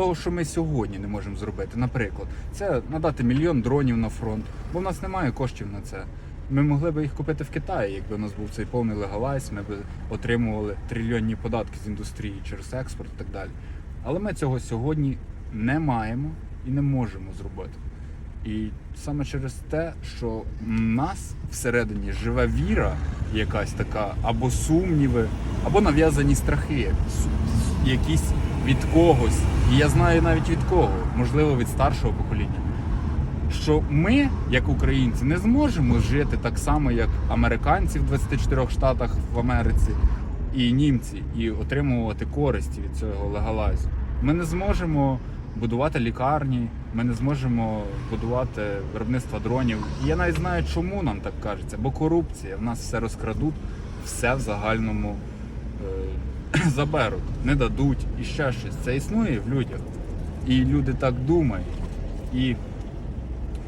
того, що ми сьогодні не можемо зробити, наприклад, це надати мільйон дронів на фронт, бо в нас немає коштів на це. Ми могли б їх купити в Китаї, якби у нас був цей повний легалайз, ми б отримували трильйонні податки з індустрії через експорт і так далі. Але ми цього сьогодні не маємо і не можемо зробити. І саме через те, що в нас всередині живе віра, якась така, або сумніви, або нав'язані страхи, якісь від когось. І я знаю навіть від кого, можливо, від старшого покоління. Що ми, як українці, не зможемо жити так само, як американці в 24 штатах в Америці і німці, і отримувати користі від цього легалайзу. Ми не зможемо будувати лікарні, ми не зможемо будувати виробництво дронів. І я навіть знаю, чому нам так кажеться, бо корупція, в нас все розкрадуть, все в загальному заберуть, не дадуть і ще щось. Це існує в людях. І люди так думають. І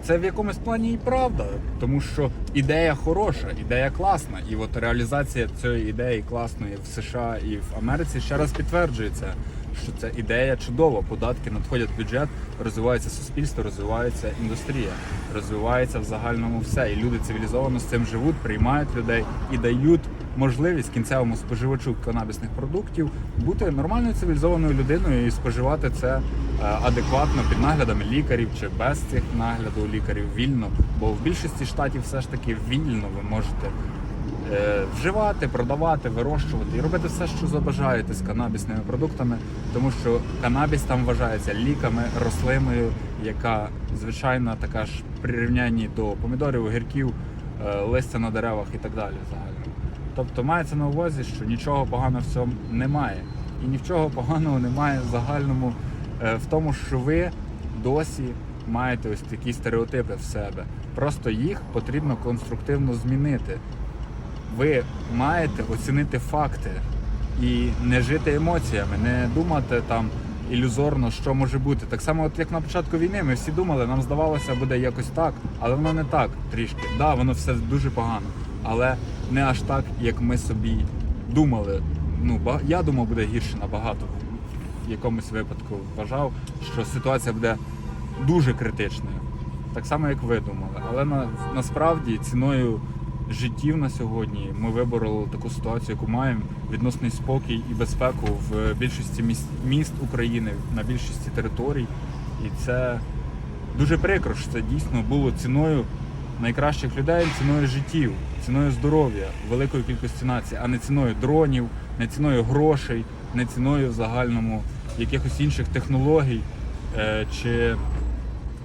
це в якомусь плані і правда, тому що ідея хороша, ідея класна. І от реалізація цієї ідеї класної в США і в Америці ще раз підтверджується, що ця ідея чудова. Податки надходять в бюджет, розвивається суспільство, розвивається індустрія, розвивається в загальному все. І люди цивілізовано з цим живуть, приймають людей і дають можливість кінцевому споживачу канабісних продуктів бути нормальною цивілізованою людиною і споживати це е, адекватно під наглядами лікарів чи без цих нагляду лікарів вільно. Бо в більшості штатів все ж таки вільно ви можете е, вживати, продавати, вирощувати і робити все, що забажаєте з канабісними продуктами, тому що канабіс там вважається ліками, рослиною, яка звичайна така ж прирівнянні до помідорів, огірків, е, листя на деревах і так далі. Тобто мається на увазі, що нічого поганого в цьому немає. І нічого поганого немає в загальному е, в тому, що ви досі маєте ось такі стереотипи в себе. Просто їх потрібно конструктивно змінити. Ви маєте оцінити факти і не жити емоціями, не думати там ілюзорно, що може бути. Так само, от як на початку війни, ми всі думали, нам здавалося, буде якось так, але воно не так трішки. Да, воно все дуже погано, але не аж так, як ми собі думали. Ну, я думав, буде гірше набагато. В якомусь випадку вважав, що ситуація буде дуже критичною. Так само, як ви думали. Але на, насправді ціною життів на сьогодні ми вибороли таку ситуацію, яку маємо відносний спокій і безпеку в більшості міст, міст України, на більшості територій. І це дуже прикро, що це дійсно було ціною найкращих людей, ціною життів, ціною здоров'я, великої кількості націй, а не ціною дронів, не ціною грошей, не ціною в загальному якихось інших технологій е, чи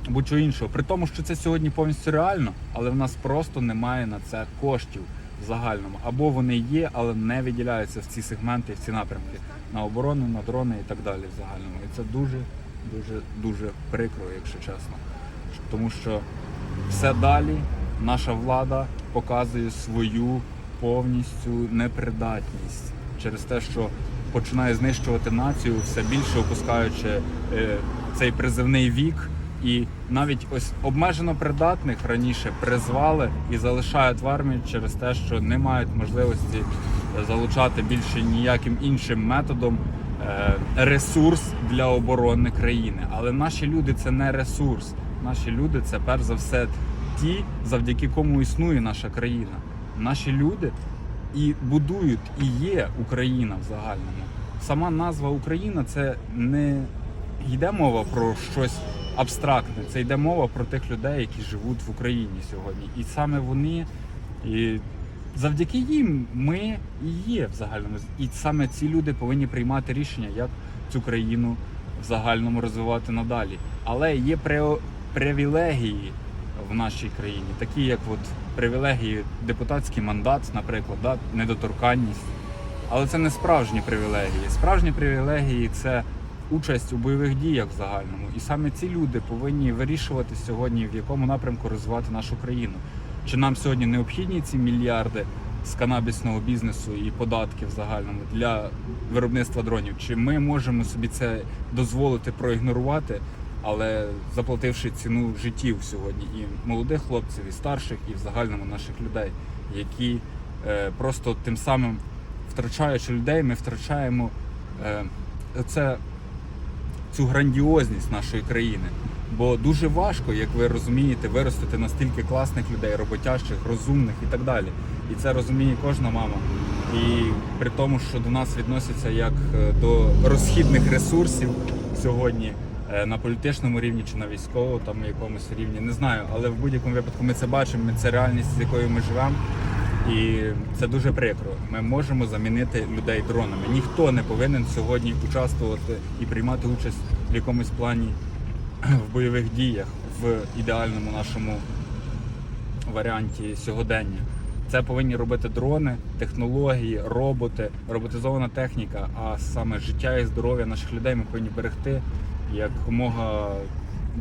будь-чого іншого. При тому, що це сьогодні повністю реально, але в нас просто немає на це коштів в загальному. Або вони є, але не виділяються в ці сегменти, в ці напрямки на оборону, на дрони і так далі в загальному. І це дуже, дуже, дуже прикро, якщо чесно. Тому що все далі наша влада показує свою повністю непридатність через те, що починає знищувати націю, все більше опускаючи е, цей призивний вік. І навіть ось обмежено придатних раніше призвали і залишають в армії через те, що не мають можливості залучати більше ніяким іншим методом е, ресурс для оборони країни. Але наші люди це не ресурс. Наші люди це перш за все ті, завдяки кому існує наша країна. Наші люди і будують, і є Україна в загальному. Сама назва Україна це не йде мова про щось абстрактне. Це йде мова про тих людей, які живуть в Україні сьогодні. І саме вони, і завдяки їм ми і є в загальному. І саме ці люди повинні приймати рішення, як цю країну в загальному розвивати надалі. Але є привілегії в нашій країні, такі як от привілегії, депутатський мандат, наприклад, да, недоторканність. Але це не справжні привілегії. Справжні привілегії це участь у бойових діях в загальному. І саме ці люди повинні вирішувати сьогодні, в якому напрямку розвивати нашу країну. Чи нам сьогодні необхідні ці мільярди з канабісного бізнесу і податків в загальному для виробництва дронів? Чи ми можемо собі це дозволити проігнорувати, але заплативши ціну життів сьогодні і молодих хлопців, і старших, і в загальному наших людей, які е, просто тим самим втрачаючи людей, ми втрачаємо е, це, цю грандіозність нашої країни. Бо дуже важко, як ви розумієте, виростити настільки класних людей, роботящих, розумних і так далі. І це розуміє кожна мама. І при тому, що до нас відносяться як е, до розхідних ресурсів сьогодні на політичному рівні чи на військовому там якомусь рівні, не знаю, але в будь-якому випадку ми це бачимо, ми- це реальність, з якою ми живемо. І це дуже прикро. Ми можемо замінити людей дронами. Ніхто не повинен сьогодні участвувати і приймати участь в якомусь плані в бойових діях в ідеальному нашому варіанті сьогодення. Це повинні робити дрони, технології, роботи, роботизована техніка, а саме життя і здоров'я наших людей ми повинні берегти якомога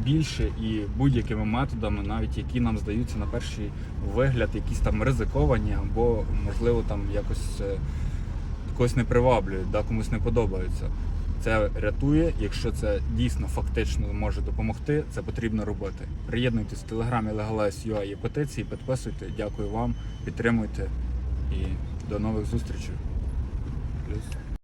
більше і будь-якими методами, навіть які нам здаються на перший вигляд, якісь там ризиковані, або можливо там якось е, когось не приваблюють, да, комусь не подобаються. Це рятує, якщо це дійсно фактично може допомогти, це потрібно робити. Приєднуйтесь в телеграмі Legalize.ua є петиції, підписуйте. Дякую вам, підтримуйте і до нових зустрічей.